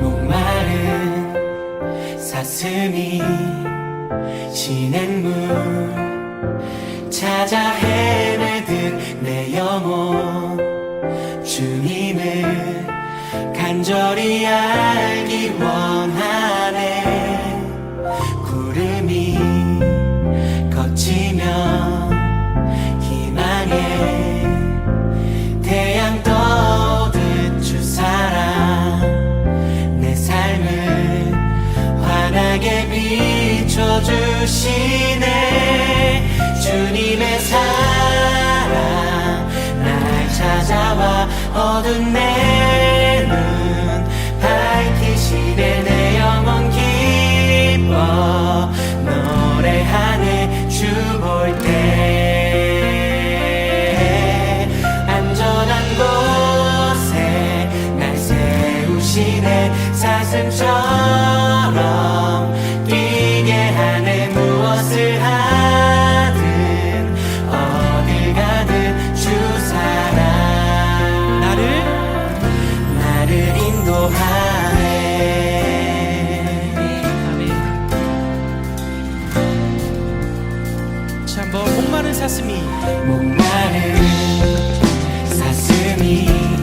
목마른 사슴이 진행물 찾아 헤매듯 내 영혼 주님을 간절히 알기 원하네. 구름 모든 내 기도하네. 참보 뭐, 목마른 사슴이. 목마른 사슴이.